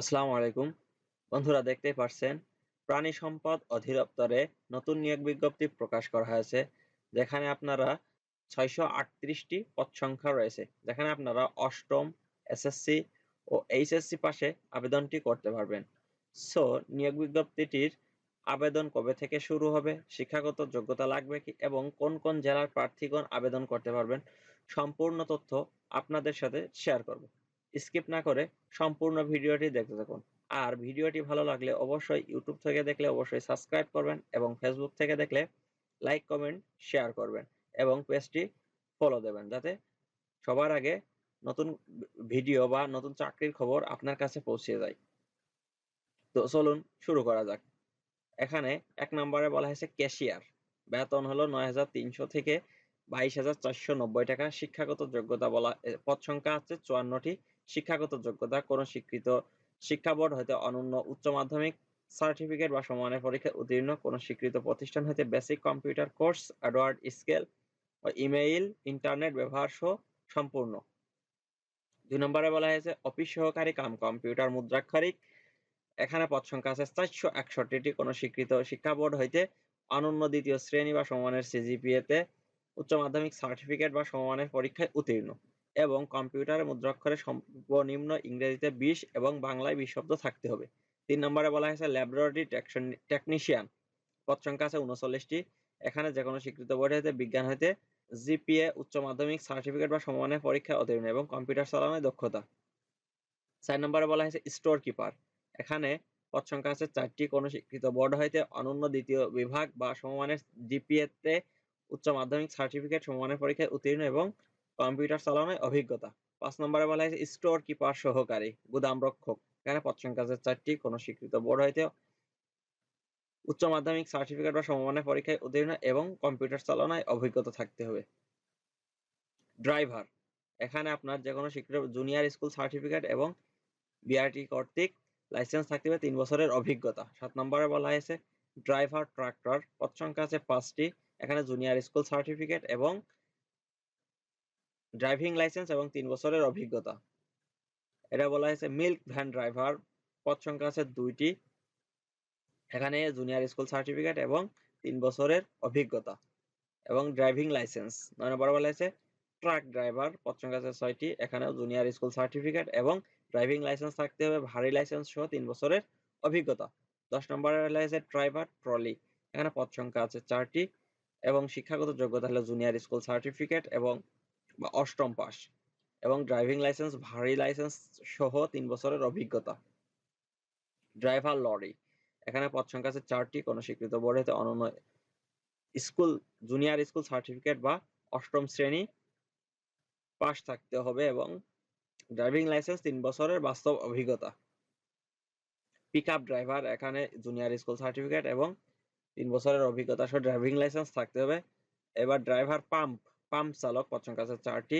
আসসালামু আলাইকুম। বন্ধুরা দেখতেই পারছেন, প্রাণী সম্পদ অধিদপ্তরে নতুন নিয়োগ বিজ্ঞপ্তি প্রকাশ করা হয়েছে, যেখানে আপনারা ছয়শো আটত্রিশটি পদ সংখ্যা রয়েছে, যেখানে আপনারা অষ্টম, এসএসসি ও এইচএসসি পাশে আবেদনটি করতে পারবেন। সো, নিয়োগ বিজ্ঞপ্তিটির আবেদন কবে থেকে শুরু হবে, শিক্ষাগত যোগ্যতা লাগবে কি, এবং কোন কোন জেলার প্রার্থীগণ আবেদন করতে পারবেন, সম্পূর্ণ তথ্য আপনাদের সাথে শেয়ার করব। স্কিপ না করে সম্পূর্ণ ভিডিওটি দেখতে থাকুন। আর ভিডিওটি ভালো লাগলে অবশ্যই ইউটিউব থেকে দেখলে অবশ্যই সাবস্ক্রাইব করবেন এবং ফেসবুক থেকে দেখলে লাইক কমেন্ট শেয়ার করবেন এবং পেজটি ফলো দেবেন যাতে সবার আগে নতুন ভিডিও বা নতুন চাকরির খবর আপনার কাছে পৌঁছে যায়। তো চলুন শুরু করা যাক। এখানে এক নম্বরে বলা হয়েছে ক্যাশিয়ার বেতন হলো নয় হাজার তিনশো থেকে বাইশ হাজার চারশো নব্বই টাকা। শিক্ষাগত যোগ্যতা বলা পদ সংখ্যা আছে চুয়ান্নটি। শিক্ষাগত যোগ্যতা, কোনো স্বীকৃত শিক্ষা বোর্ড হতে অনন্য উচ্চ মাধ্যমিক সার্টিফিকেট বা সমানের পরীক্ষায় উত্তীর্ণ, কোনো স্বীকৃত প্রতিষ্ঠান হতে বেসিক কম্পিউটার কোর্স অ্যাডওয়ার্ড স্কেল ও ইমেইল ইন্টারনেট ব্যবহার সহ সম্পূর্ণ। দুই নম্বরে বলা হয়েছে, অফিস সহকারী কাম কম্পিউটার মুদ্রাক্ষরিক। এখানে পদ সংখ্যা আছে চারশো একষট্টিটি। কোনো স্বীকৃত শিক্ষা বোর্ড হইতে অনন্য দ্বিতীয় শ্রেণি বা সমমানের সিজিপিএ তে উচ্চ মাধ্যমিক সার্টিফিকেট বা সমমানের পরীক্ষায় উত্তীর্ণ। এবং কম্পিউটারে মুদ্রাক্ষরে সর্বনিম্ন ইংরেজিতে বিশ এবং বাংলায় বিশ শব্দ থাকতে হবে। তিন নম্বরে বলা হয়েছে, ল্যাবরেটরি টেকনিশিয়ান। পদ সংখ্যা আছে উনচল্লিশটি। এখানে যে কোনো স্বীকৃত বোর্ড হইতে বিজ্ঞান হইতে জিপিএ, উচ্চ মাধ্যমিক, সার্টিফিকেট বা সমমানের পরীক্ষা উত্তীর্ণ এবং কম্পিউটার চালানোর দক্ষতা। চার নম্বরে বলা হয়েছে স্টোর কিপার এখানে পদ সংখ্যা আছে চারটি। কোনো স্বীকৃত বোর্ড হইতে অনন্য দ্বিতীয় বিভাগ বা সমমানের জিপিএ তে উচ্চ মাধ্যমিক, সার্টিফিকেট, সমমানের পরীক্ষায় উত্তীর্ণ এবং কম্পিউটার চালানোয় অভিজ্ঞতা। পাঁচ নম্বরে বলা হয়েছে, স্টোর কিপার সহকারী, গুদাম রক্ষক। এখানে সংখ্যা আছে চারটি, কোনো স্বীকৃত বোর্ড হইতে উচ্চ মাধ্যমিক সার্টিফিকেট বা সমমানের পরীক্ষায় উত্তীর্ণ এবং কম্পিউটার চালানোয় অভিজ্ঞতা থাকতে হবে। ড্রাইভার, এখানে আপনার যে কোনো স্বীকৃত জুনিয়র স্কুল সার্টিফিকেট এবং বিআরটি কর্তৃক লাইসেন্স থাকতে হবে তিন বছরের অভিজ্ঞতা। সাত নম্বরে বলা হয়েছে, ড্রাইভার, ট্রাক্টর। পদ সংখ্যা আছে পাঁচটি, এখানে জুনিয়র স্কুল সার্টিফিকেট এবং ড্রাইভিং লাইসেন্স এবং তিন বছরের অভিজ্ঞতা। এটা বলা হয়েছে মিল্ক ভ্যান ড্রাইভার পদ সংখ্যা আছে দুইটি। এখানে জুনিয়র স্কুল সার্টিফিকেট এবং তিন বছরের অভিজ্ঞতা এবং ড্রাইভিং লাইসেন্স নয় নম্বর বলা হয়েছে ট্রাক ড্রাইভার পদ সংখ্যা আছে ছয়টি। এখানেও জুনিয়র স্কুল সার্টিফিকেট এবং ড্রাইভিং লাইসেন্স থাকতে হবে। ভারী লাইসেন্স সহ তিন বছরের অভিজ্ঞতা। দশ নম্বরে বলা হয়েছে ড্রাইভার ট্রলি এখানে পদ সংখ্যা আছে চারটি এবং শিক্ষাগত যোগ্যতা হলো জুনিয়র স্কুল সার্টিফিকেট এবং বা অষ্টম পাস এবং ড্রাইভিং লাইসেন্স ভারী লাইসেন্স সহ তিন বছরের অভিজ্ঞতা। ড্রাইভার লরি এখানে পদ সংখ্যা আছে চারটি, কোনো স্বীকৃত বোর্ড হতে অনন্য স্কুল জুনিয়র স্কুল সার্টিফিকেট বা অষ্টম শ্রেণি পাস থাকতে হবে এবং ড্রাইভিং লাইসেন্স তিন বছরের বাস্তব অভিজ্ঞতা। পিক আপ ড্রাইভার এখানে জুনিয়র স্কুল সার্টিফিকেট এবং তিন বছরের অভিজ্ঞতা সহ ড্রাইভিং লাইসেন্স থাকতে হবে। এবার ড্রাইভার পাম্প পাম্প চালক সংখ্যা আছে চারটি।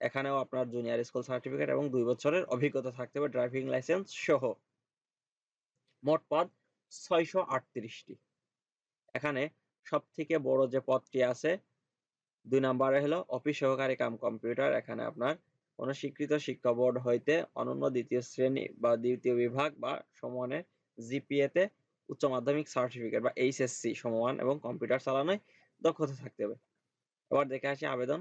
এখানেও আপনার জুনিয়র স্কুল সার্টিফিকেট এবং দুই বছরের অভিজ্ঞতা থাকতে হবে ড্রাইভিং লাইসেন্স সহ। মোট পদ ছয়শো এখানে সব থেকে বড় যে পদটি আছে, দুই নম্বরে হলো অফিস সহকারী কাম কম্পিউটার এখানে আপনার কোনো স্বীকৃত শিক্ষা বোর্ড হইতে অনন্য দ্বিতীয় শ্রেণি বা দ্বিতীয় বিভাগ বা সমানের জিপিএ তে উচ্চ মাধ্যমিক সার্টিফিকেট বা এইচএসসি সমমান এবং কম্পিউটার চালানোয় দক্ষতা থাকতে হবে। এবার দেখে আসি আবেদন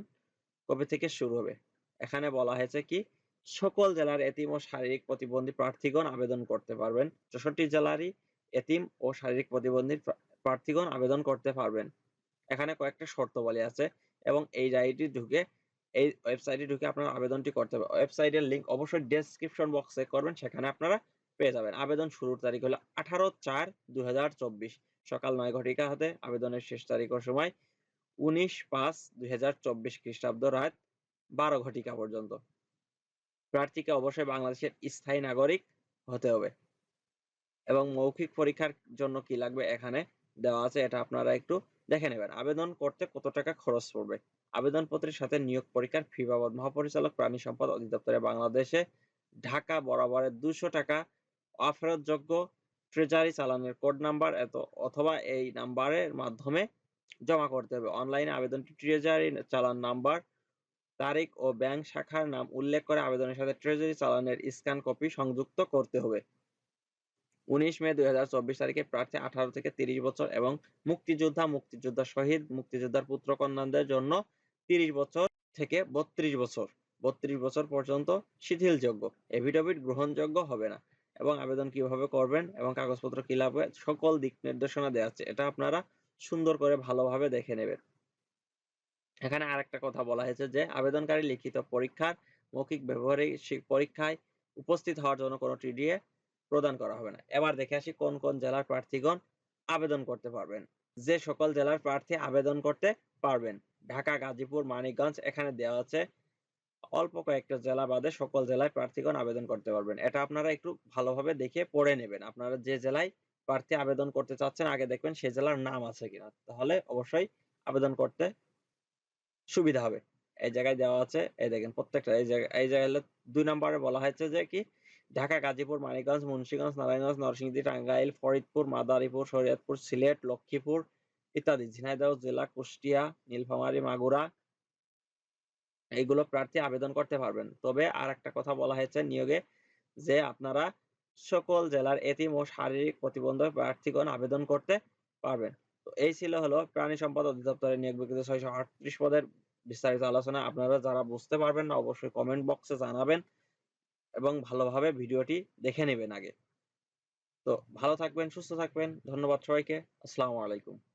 কবে থেকে শুরু হবে। এখানে বলা হয়েছে কি, সকল জেলার এতিম ও শারীরিক প্রতিবন্ধী প্রার্থীগণ আবেদন করতে পারবেন। চৌষট্টি জেলারই এতিম ও শারীরিক প্রতিবন্ধী প্রার্থীগণ আবেদন করতে পারবেন। এখানে কয়েকটা শর্তাবলী আছে এবং এই ডায়েরিটি ঢুকে, এই ওয়েবসাইটে ঢুকে আপনারা আবেদনটি করতে হবে ওয়েবসাইটের লিঙ্ক অবশ্যই ডেসক্রিপশন বক্সে করবেন, সেখানে আপনারা পেয়ে যাবেন। আবেদন শুরুর তারিখ হলো আঠারো চার দুই সকাল নয় ঘটিকা হাতে আবেদনের শেষ তারিখের সময় উনিশ পাঁচ দুই হাজার চব্বিশ খ্রিস্টাব্দ রাত বারো ঘটিকা পর্যন্ত। প্রার্থীকে অবশ্যই বাংলাদেশের স্থায়ী নাগরিক হতে হবে। এবং মৌখিক পরীক্ষার জন্য কি লাগবে এখানে দেওয়া আছে এটা আপনারা একটু দেখে নেবেন। আবেদন করতে কত টাকা খরচ পড়বে? আবেদনপত্রের সাথে নিয়োগ পরীক্ষার ফি বাবদ মহাপরিচালক, প্রাণী সম্পদ অধিদপ্তরে বাংলাদেশে ঢাকা বরাবরের দুশো টাকা অফেরতযোগ্য ট্রেজারি চালানের কোড নাম্বার এত অথবা এই নাম্বারের মাধ্যমে জমা করতে হবে। অনলাইনে আবেদনটি ট্রেজারি চালান নাম্বার তারিখ ও ব্যাংক শাখার নাম উল্লেখ করে আবেদনের সাথে ট্রেজারি চালানের স্ক্যান কপি সংযুক্ত করতে হবে। উনিশ মে দুই তারিখে প্রার্থী আঠারো থেকে তিরিশ বছর এবং মুক্তিযোদ্ধা মুক্তিযোদ্ধা শহীদ, মুক্তিযোদ্ধার পুত্র কন্যাদের জন্য তিরিশ বছর থেকে বত্রিশ বছর বত্রিশ বছর পর্যন্ত শিথিলযোগ্য। এফিডেভিট গ্রহণযোগ্য হবে না এবং আবেদন কীভাবে করবেন এবং কাগজপত্র কি লাগবে, সকল দিক নির্দেশনা দেওয়া আছে। এটা আপনারা সুন্দর করে ভালোভাবে দেখে নেবেন এখানে আরেকটা কথা বলা হয়েছে যে, আবেদনকারী লিখিত পরীক্ষার মৌখিক ব্যবহারিক পরীক্ষায় উপস্থিত হওয়ার জন্য কোনো টিডিএ প্রদান করা হবে না। এবার দেখে আসি কোন কোন জেলার প্রার্থীগণ আবেদন করতে পারবেন। যে সকল জেলার প্রার্থী আবেদন করতে পারবেন। ঢাকা, গাজীপুর, মানিকগঞ্জ এখানে দেওয়া আছে, অল্প কয়েকটা জেলা বাদে সকল জেলায় প্রার্থীগণ আবেদন করতে পারবেন। এটা আপনারা একটু ভালোভাবে দেখে পড়ে নেবেন। আপনারা যে জেলায় প্রার্থী আবেদন করতে চাচ্ছেন, আগে দেখবেন সেই জেলার নাম আছে কিনা। তাহলে অবশ্যই আবেদন করতে সুবিধা হবে। এই জায়গায় দেওয়া আছে, এই দেখেন প্রত্যেকটা, এই জায়গায় এই জায়গায় দুই নম্বরে বলা হয়েছে যে কি, ঢাকা, গাজীপুর, মানিকগঞ্জ, মুন্সিগঞ্জ, নারায়ণগঞ্জ, নরসিংদী, টাঙ্গাইল, ফরিদপুর, মাদারীপুর, শরীয়তপুর, সিলেট, লক্ষ্মীপুর ইত্যাদি, ঝিনাইদহ জেলা, কুষ্টিয়া, নীলফামারী, মাগুরা, এইগুলো প্রার্থী আবেদন করতে পারবেন। তবে আর একটা কথা বলা হয়েছে নিয়োগে যে আপনারা সকল জেলার এতিম ও শারীরিক প্রতিবন্ধক প্রার্থীগণ আবেদন করতে পারবেন। তো এই ছিল হলো প্রাণী সম্পদ অধিদপ্তরের নিয়োগ বিজ্ঞপ্তি ছয়শো আটত্রিশ পদের বিস্তারিত আলোচনা। আপনারা যারা বুঝতে পারবেন না, অবশ্যই কমেন্ট বক্সে জানাবেন এবং ভালোভাবে ভিডিওটি দেখে নেবেন আগে। তো ভালো থাকবেন, সুস্থ থাকবেন। ধন্যবাদ সবাইকে। আসসালামু আলাইকুম।